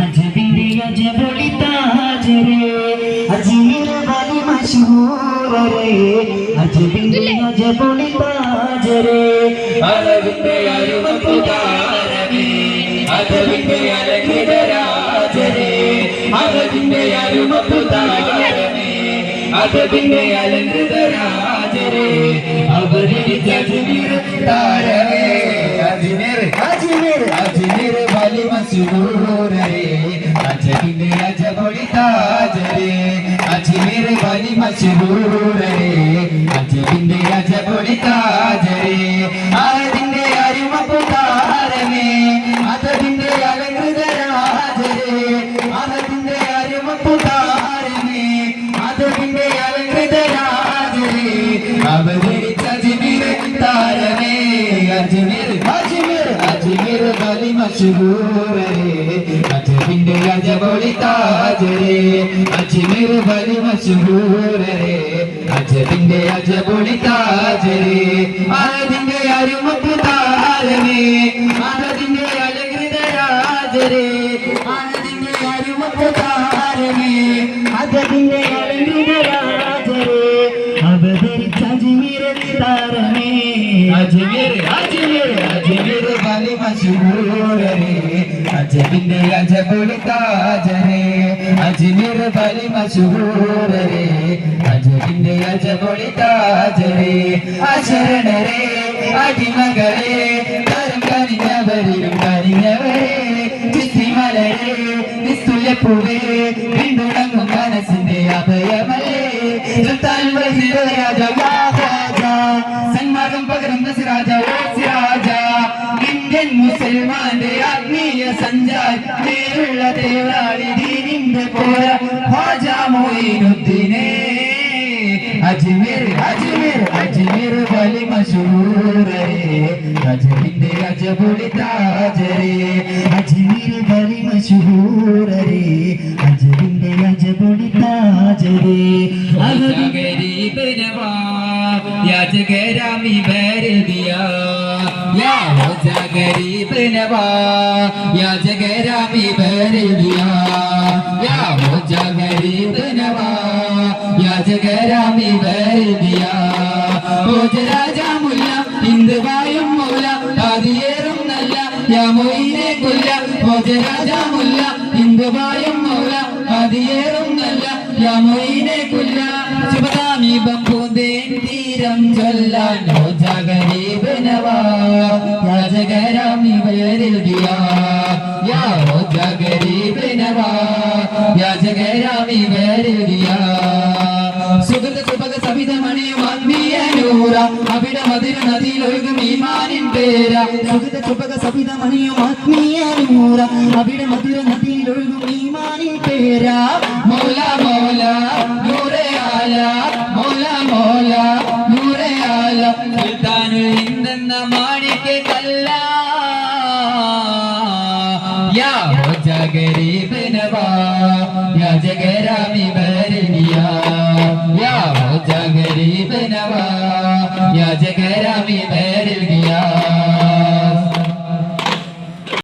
അജബിന്റെ അജബൊളി താജരേ അജ്മീർ വലി മശഹൂരരേ അജബിന്റെ അജബൊളി താജരേ അരുമപുതാരമേ അതവിന്റെ അലങ്കൃതരാജരേ അവതരിച്ച അജ്മീർ താരമേ അജ്മീർ അജ്മീർ അജ്മീർ വലി മശഹൂരേ അജബിന്റെ അജബൊളി താജരേ അജ്മീർ വലി മശഹൂരേ അജബിന്റെ അജബൊളി താജരേ അതിന്റെ അരുമപ്പുതാരമേ അതതിന്റെ അലങ്കൃത രാജരേ അതതിന്റെ അരുമപ്പുതാരമേ അതതിന്റെ അലങ്കൃത രാജരേ അവതരിച്ച അജ്മീർ താരമേ അജ്മീർ മശഹൂരേ അജബിന്റെ അജബൊളി താജരേ അജ്മീർ വലി മശഹൂരേ അജബിന്റെ അജബൊളി താജരേ അതിന്റെ അരുമപ്പ് താരമേ അതതിന്റെ അലകൃത രാജരേ അതിന്റെ അരുമപ്പ് താരമേ അജബിന്റെ അലങ്കൃത രാജരേ അവതരിച്ച അജ്മീർ താരമേ അജ്മീർ അജ്മീർ വലി മശഹൂരേ അജബൊളി താജരേ അജ്മീർ വലി മശഹൂരേ അജബിന്റെ അജബൊളി താജരേ അശരണരേ അടിമകളെ തരം കനിഞ്ഞവരിലും കനിഞ്ഞവരെ. ചിത്തിമലരെ നിസ്തുല്യപ്പൂവേ പിന്തുണങ്ങും മനസ്സിന്റെ അഭയമല്ലേ. സുൽത്താൻ വസീർ ആത്മീയ സഞ്ചാരിയുള്ള തേവാളി ദീനിന്റെ പോര. ഖാജ മൊയ്നുദ്ദീനേ. അജ്മീർ അജ്മീർ അജ്മീർ വലി മശൂരേ അജബിന്റെ അജബുളി താജരേ. അജ്മീർ വലി മശഹൂരരേ അജബിന്റെ അജബൊളി താജരേ. അഹദ് ഗരീബ് നവാ യാ ജഗരാമി ബരദിയ യാ മൊയിനെ കൊല്ല. ശുഭദാമി ബമ്പൂന്തേൻ തീരം ചൊല്ലാൻ യാ ജഗരാമി ബരദിയ സുഹൃത സുഭഗ സവിതമണിയും ആത്മീയ നൂറ. അവിടെ മധുര നദിയിലൊഴുകും ഈമാനിൻ പേര. സുഗത ചുപക സവിത മണിയും ആത്മീയ നൂറ. അവിടെ മധുര നദിയിലൊഴുകും ഈമാനിൻ പേരാ. മൗല മൗല നൂറെ ആല. മൗല മൗല നൂറെ ആല. സുൽത്താനുൽ ഹിന്ദെന്ന മാണിക്ക് കല്ല. യാ ഹോജ ഗരീബ് നവാ യാ ജഗരാമി ബരനിയ യാ ഹോജ ഗരീബ് നവാ യാ ജഗരാമി ബരനിയ